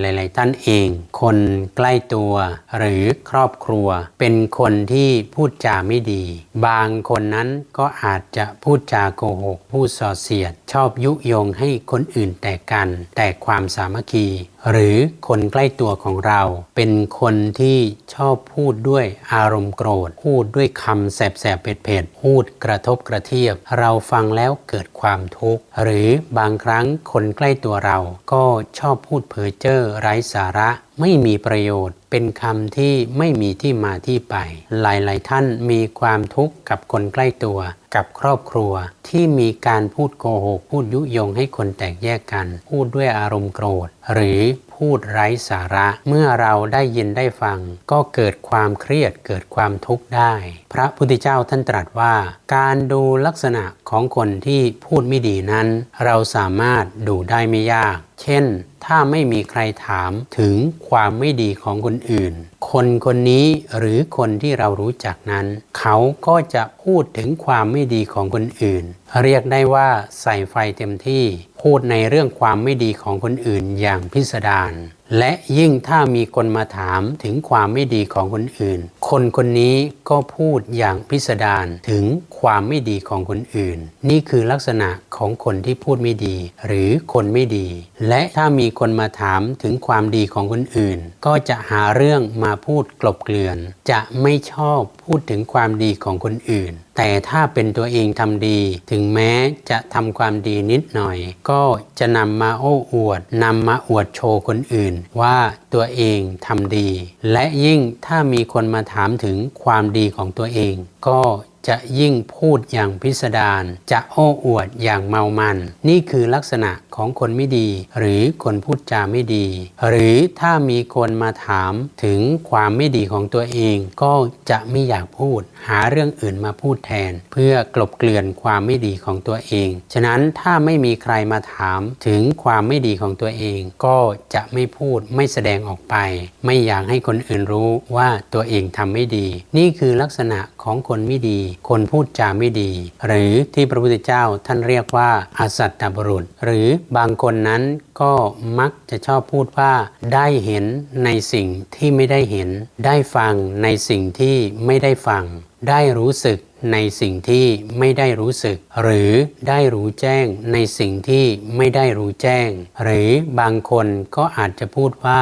หลาย ๆ ท่านเอง คนใกล้ตัวหรือครอบครัว เป็นคนที่พูดจาไม่ดี บางคนนั้นก็อาจจะพูดจาโกหก พูดส่อเสียด ชอบยุยงให้คนอื่นแตกกัน แตกความสามัคคี หรือคนใกล้ตัวของเรา เป็นคนที่ชอบพูดด้วยอารมณ์โกรธ พูดด้วยคำแสบๆเผ็ดๆพูดกระทบกระเทียบ เราฟังแล้วเกิดความทุกข์ หรือบางครั้งคนใกล้ตัวเราก็ชอบพูดเพ้อเจ้อไร้สาระไม่มีประโยชน์ เป็นคำที่ไม่มีที่มาที่ไป หลาย ๆ ท่านมีความทุกข์กับคนใกล้ตัว กับครอบครัว ที่มีการพูดโกหก พูดยุยงให้คนแตกแยกกัน พูดด้วยอารมณ์โกรธ หรือพูดไร้สาระ เมื่อเราได้ยินได้ฟัง ก็เกิดความเครียดเกิดความทุกข์ได้ พระพุทธเจ้าท่านตรัสว่า การดูลักษณะของคนที่พูดไม่ดีนั้น เราสามารถดูได้ไม่ยาก เช่น ถ้าไม่มีใครถามถึงความไม่ดีของคนอื่น คนคนนี้หรือคนที่เรารู้จักนั้น เขาก็จะพูดถึงความไม่ดีของคนอื่น เรียกได้ว่าใส่ไฟเต็มที่ พูดในเรื่องความไม่ดีของคนอื่นอย่างพิสดาร และยิ่งถ้ามีคนมาถามถึงความไม่ดีของคนอื่น คนคนนี้ก็พูดอย่างพิสดารถึงความไม่ดีของคนอื่น นี่คือลักษณะของคนที่พูดไม่ดี หรือคนไม่ดี และถ้ามีคนมาถามถึงความดีของคนอื่น ก็จะหาเรื่องมาพูดกลบเกลื่อน จะไม่ชอบพูดถึงความดีของคนอื่นแต่ถ้าเป็นตัวเองทำดี ถึงแม้จะทำความดีนิดหน่อย ก็จะนำมาโอ้อวดนำมาอวดโชว์คนอื่น ว่าตัวเองทำดี และยิ่งถ้ามีคนมาถามถึงความดีของตัวเอง ก็จะยิ่งพูดอย่างพิสดารจะโอ้อวดอย่างเมามัน นี่คือลักษณะของคนไม่ดี หรือคนพูดจาไม่ดี หรือถ้ามีคนมาถามถึงความไม่ดีของตัวเอง ก็จะไม่อยากพูด หาเรื่องอื่นมาพูดแทน เพื่อกลบเกลื่อนความไม่ดีของตัวเอง ฉะนั้นถ้าไม่มีใครมาถามถึงความไม่ดีของตัวเอง ก็จะไม่พูดไม่แสดงออกไป ไม่อยากให้คนอื่นรู้ว่าตัวเองทำไม่ดี นี่คือลักษณะของคนไม่ดี คนพูดจาไม่ดี หรือที่พระพุทธเจ้าท่านเรียกว่าอสัตตบุรุษ หรือบางคนนั้นก็มักจะชอบพูดว่าได้เห็นในสิ่งที่ไม่ได้เห็น ได้ฟังในสิ่งที่ไม่ได้ฟัง ได้รู้สึกในสิ่งที่ไม่ได้รู้สึก หรือได้รู้แจ้งในสิ่งที่ไม่ได้รู้แจ้ง หรือบางคนก็อาจจะพูดว่า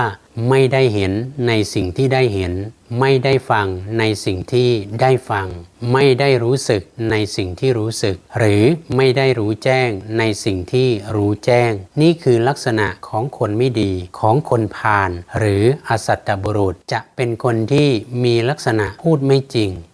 ไม่ได้เห็นในสิ่งที่ได้เห็น ไม่ได้ฟังในสิ่งที่ได้ฟัง ไม่ได้รู้สึกในสิ่งที่รู้สึก หรือไม่ได้รู้แจ้งในสิ่งที่รู้แจ้ง นี่คือลักษณะของคนไม่ดีของคนพาลหรืออสัตตบุรุษจะเป็นคนที่มีลักษณะพูดไม่จริง